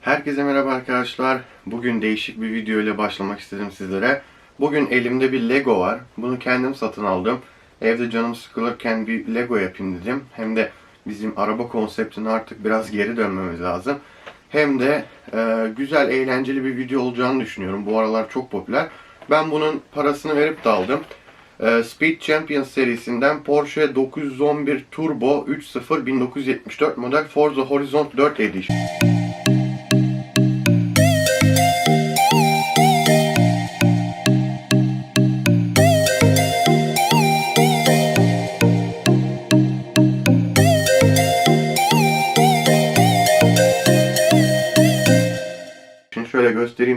Herkese merhaba arkadaşlar. Bugün değişik bir video ile başlamak istedim sizlere. Bugün elimde bir Lego var. Bunu kendim satın aldım. Evde canım sıkılırken bir Lego yapayım dedim. Hem de bizim araba konseptine artık biraz geri dönmemiz lazım. Hem de e, güzel, eğlenceli bir video olacağını düşünüyorum. Bu aralar çok popüler. Ben bunun parasını verip de aldım. E, Speed Champions serisinden Porsche 911 Turbo 3.0 1974 model Forza Horizon 4 Edition.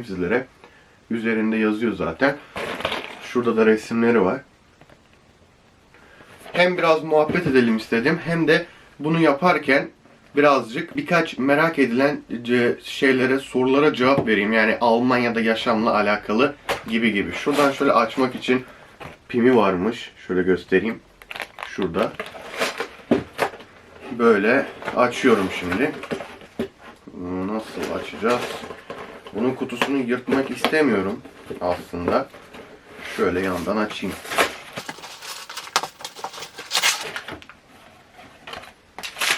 Göstereyim sizlere. Üzerinde yazıyor zaten. Şurada da resimleri var. Hem biraz muhabbet edelim istedim hem de bunu yaparken birazcık birkaç merak edilen ce- şeylere, sorulara cevap vereyim. Yani Almanya'da yaşamla alakalı gibi gibi. Şuradan şöyle açmak için pimi varmış. Şöyle göstereyim. Şurada. Böyle açıyorum şimdi. Nasıl açacağız? Bunun kutusunu yırtmak istemiyorum aslında. Şöyle yandan açayım.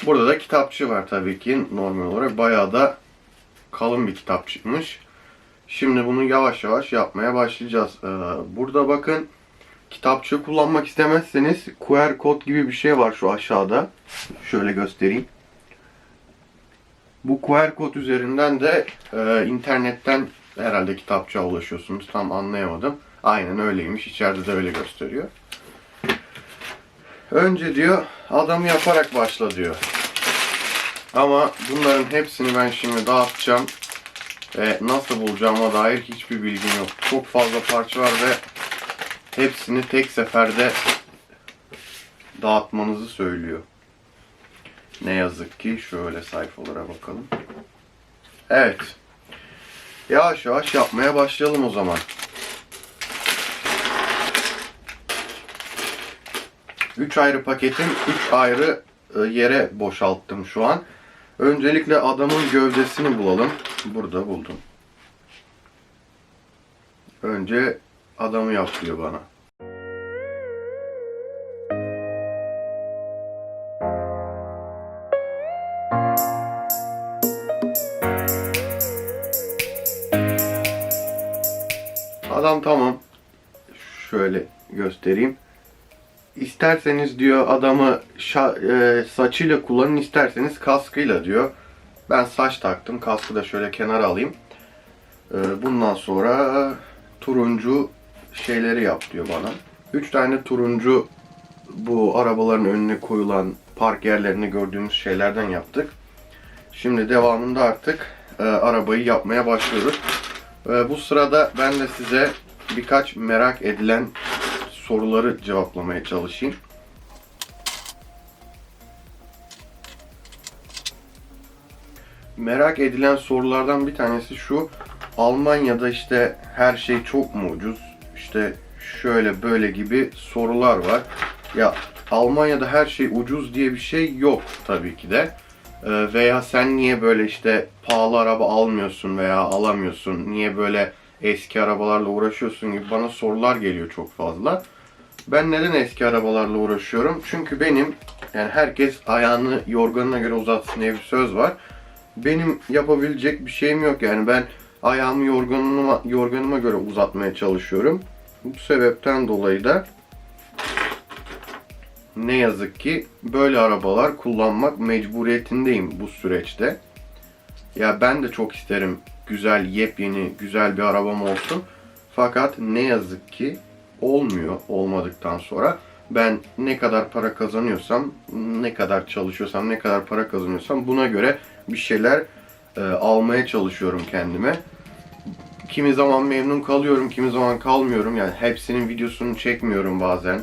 Burada da kitapçı var tabii ki normal olarak. Bayağı da kalın bir kitapçıkmış. Şimdi bunu yavaş yavaş yapmaya başlayacağız. Ee, burada bakın kitapçı kullanmak istemezseniz QR kod gibi bir şey var şu aşağıda. Şöyle göstereyim. Bu QR kod üzerinden de e, internetten herhalde kitapçığa ulaşıyorsunuz. Tam anlayamadım. Aynen öyleymiş. İçeride de öyle gösteriyor. Önce diyor adamı yaparak başla diyor. Ama bunların hepsini ben şimdi dağıtacağım. Ve nasıl bulacağıma dair hiçbir bilgim yok. Çok fazla parça var ve hepsini tek seferde dağıtmanızı söylüyor. Ne yazık ki şöyle sayfalara bakalım. Evet. Yavaş yavaş yapmaya başlayalım o zaman. Üç ayrı paketin üç ayrı e, yere boşalttım şu an. Öncelikle adamın gövdesini bulalım. Burada buldum. Önce adamı yap diyor bana. Adam tamam. Şöyle göstereyim. İsterseniz diyor adamı e, saçıyla kullanın isterseniz kaskıyla diyor. Ben saç taktım. Kaskı da şöyle kenara alayım. E, bundan sonra turuncu şeyleri yap diyor bana. Üç tane turuncu bu arabaların önüne koyulan park yerlerini gördüğümüz şeylerden yaptık. Şimdi devamında artık e, arabayı yapmaya başlıyoruz. E, bu sırada ben de size birkaç merak edilen soruları cevaplamaya çalışayım. Merak edilen sorulardan bir tanesi şu. Almanya'da işte her şey çok mu ucuz? İşte şöyle böyle gibi sorular var. Ya Almanya'da her şey ucuz diye bir şey yok tabii ki de. Ee, veya sen niye böyle işte pahalı araba almıyorsun veya alamıyorsun? Niye böyle eski arabalarla uğraşıyorsun gibi bana sorular geliyor çok fazla. Ben neden eski arabalarla uğraşıyorum? Çünkü benim yani herkes ayağını yorganına göre uzatsın diye bir söz var. Benim yapabilecek bir şeyim yok yani ben ayağımı yorganıma, yorganıma göre uzatmaya çalışıyorum. Bu sebepten dolayı da ne yazık ki böyle arabalar kullanmak mecburiyetindeyim bu süreçte. Ya ben de çok isterim güzel, yepyeni, güzel bir arabam olsun. Fakat ne yazık ki olmuyor olmadıktan sonra. Ben ne kadar para kazanıyorsam, ne kadar çalışıyorsam, ne kadar para kazanıyorsam buna göre bir şeyler e, almaya çalışıyorum kendime. Kimi zaman memnun kalıyorum, kimi zaman kalmıyorum. Yani hepsinin videosunu çekmiyorum bazen.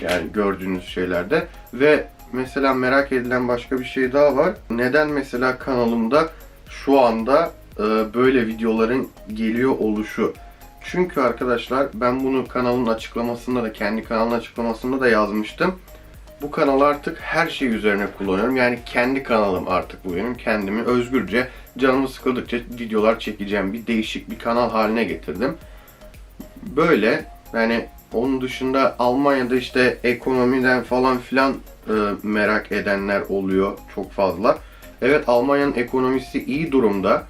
Yani gördüğünüz şeylerde. Ve mesela merak edilen başka bir şey daha var. Neden mesela kanalımda şu anda e, böyle videoların geliyor oluşu? Çünkü arkadaşlar ben bunu kanalın açıklamasında da kendi kanalın açıklamasında da yazmıştım. Bu kanalı artık her şey üzerine kullanıyorum. Yani kendi kanalım artık bu benim. Kendimi özgürce canımı sıkıldıkça videolar çekeceğim bir değişik bir kanal haline getirdim. Böyle yani onun dışında Almanya'da işte ekonomiden falan filan e, merak edenler oluyor çok fazla. Evet Almanya'nın ekonomisi iyi durumda.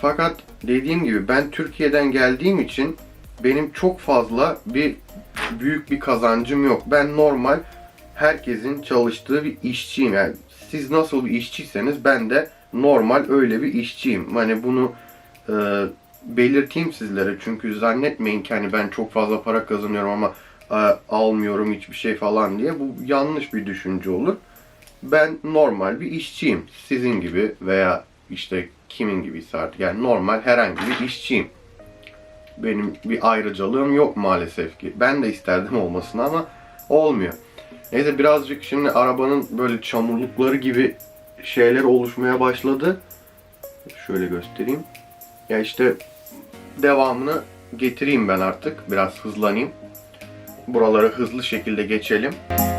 Fakat dediğim gibi ben Türkiye'den geldiğim için benim çok fazla bir büyük bir kazancım yok. Ben normal herkesin çalıştığı bir işçiyim. Yani siz nasıl bir işçiyseniz ben de normal öyle bir işçiyim. Hani bunu e, belirteyim sizlere çünkü zannetmeyin ki hani ben çok fazla para kazanıyorum ama e, almıyorum hiçbir şey falan diye. Bu yanlış bir düşünce olur. Ben normal bir işçiyim. Sizin gibi veya işte kimin gibiyse artık. Yani normal herhangi bir işçiyim. Benim bir ayrıcalığım yok maalesef ki. Ben de isterdim olmasını ama olmuyor. Neyse birazcık şimdi arabanın böyle çamurlukları gibi şeyler oluşmaya başladı. Şöyle göstereyim. Ya işte devamını getireyim ben artık. Biraz hızlanayım. Buraları hızlı şekilde geçelim. Bu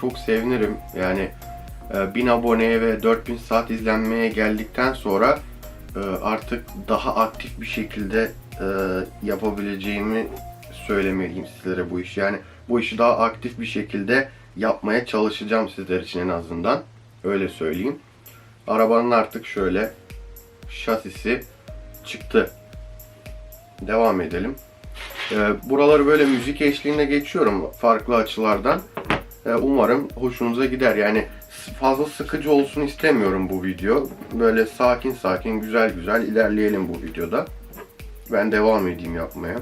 çok sevinirim. Yani e, 1000 aboneye ve 4000 saat izlenmeye geldikten sonra e, artık daha aktif bir şekilde e, yapabileceğimi söylemeliyim sizlere bu işi. Yani bu işi daha aktif bir şekilde yapmaya çalışacağım sizler için en azından. Öyle söyleyeyim. Arabanın artık şöyle şasisi çıktı. Devam edelim. Buraları böyle müzik eşliğinde geçiyorum farklı açılardan. Ee, umarım hoşunuza gider. Yani fazla sıkıcı olsun istemiyorum bu video. Böyle sakin sakin, güzel güzel ilerleyelim bu videoda. Ben devam edeyim yapmaya.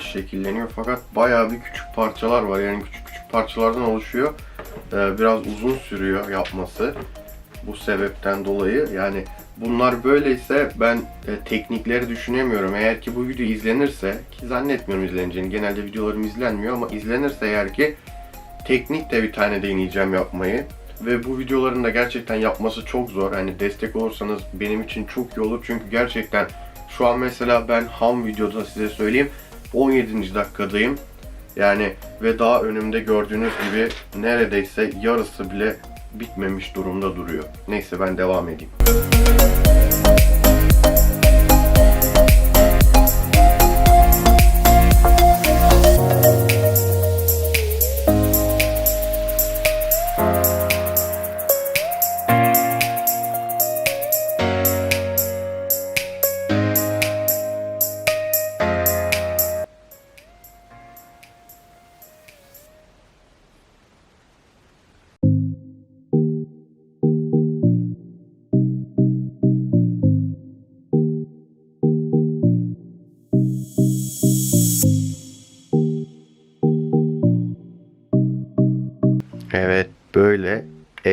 Yavaş şekilleniyor fakat bayağı bir küçük parçalar var yani küçük küçük parçalardan oluşuyor. Ee, biraz uzun sürüyor yapması bu sebepten dolayı yani bunlar böyleyse ben e, teknikleri düşünemiyorum. Eğer ki bu video izlenirse ki zannetmiyorum izleneceğini genelde videolarım izlenmiyor ama izlenirse eğer ki teknik de bir tane deneyeceğim yapmayı. Ve bu videoların da gerçekten yapması çok zor. Hani destek olursanız benim için çok iyi olur. Çünkü gerçekten şu an mesela ben ham videoda size söyleyeyim 17. dakikadayım. Yani ve daha önümde gördüğünüz gibi neredeyse yarısı bile bitmemiş durumda duruyor. Neyse ben devam edeyim.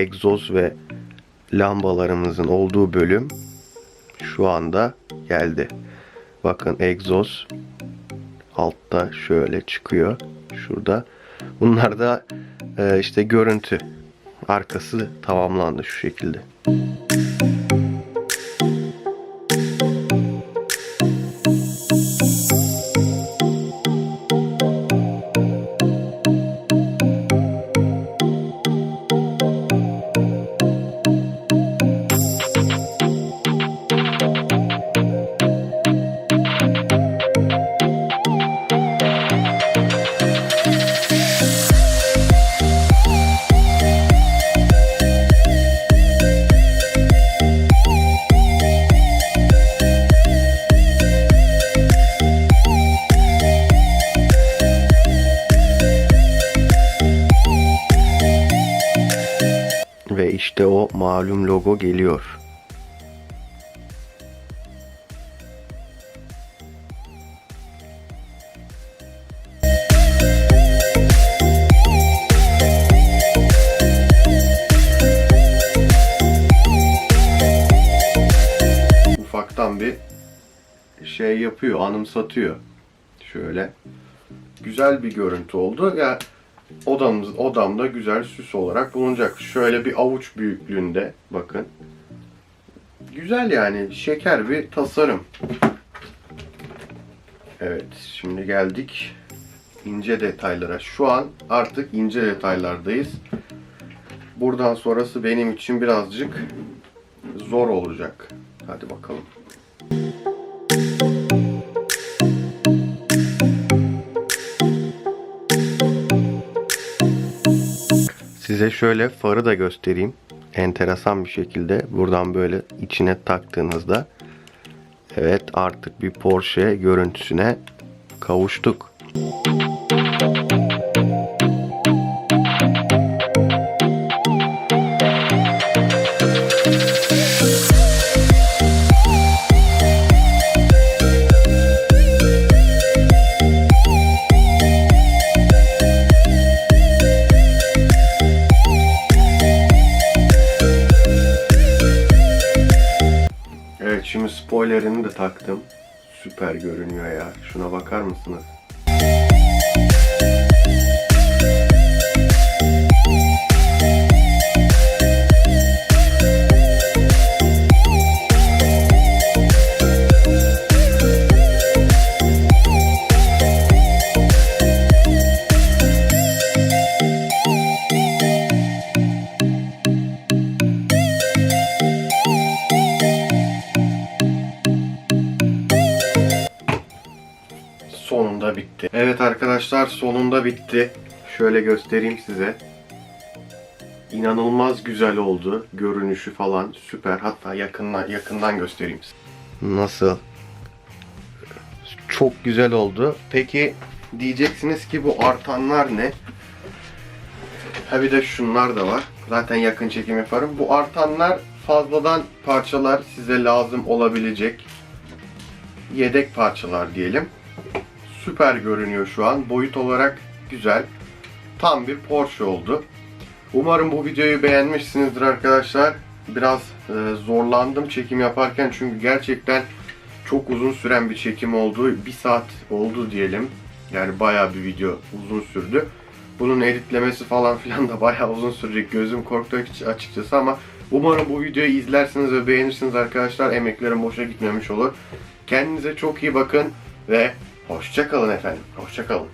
Egzoz ve lambalarımızın olduğu bölüm şu anda geldi. Bakın egzoz altta şöyle çıkıyor. Şurada. Bunlar da e, işte görüntü. Arkası tamamlandı şu şekilde. İşte o malum logo geliyor. Ufaktan bir şey yapıyor, anımsatıyor. Şöyle. Güzel bir görüntü oldu. Ya odamız odamda güzel süs olarak bulunacak. Şöyle bir avuç büyüklüğünde bakın. Güzel yani şeker bir tasarım. Evet, şimdi geldik ince detaylara. Şu an artık ince detaylardayız. Buradan sonrası benim için birazcık zor olacak. Hadi bakalım. Size şöyle farı da göstereyim. Enteresan bir şekilde buradan böyle içine taktığınızda evet artık bir Porsche görüntüsüne kavuştuk. Evet taktım. Süper görünüyor ya. Şuna bakar mısınız? Sonunda bitti. Evet arkadaşlar sonunda bitti. Şöyle göstereyim size. İnanılmaz güzel oldu. Görünüşü falan süper. Hatta yakından yakından göstereyim size. Nasıl? Çok güzel oldu. Peki diyeceksiniz ki bu artanlar ne? Ha bir de şunlar da var. Zaten yakın çekim yaparım. Bu artanlar fazladan parçalar size lazım olabilecek yedek parçalar diyelim süper görünüyor şu an. Boyut olarak güzel. Tam bir Porsche oldu. Umarım bu videoyu beğenmişsinizdir arkadaşlar. Biraz e, zorlandım çekim yaparken çünkü gerçekten çok uzun süren bir çekim oldu. Bir saat oldu diyelim. Yani bayağı bir video uzun sürdü. Bunun editlemesi falan filan da bayağı uzun sürecek. Gözüm korktu açıkçası ama umarım bu videoyu izlersiniz ve beğenirsiniz arkadaşlar. Emeklerim boşa gitmemiş olur. Kendinize çok iyi bakın ve Hoşçakalın efendim. Hoşçakalın.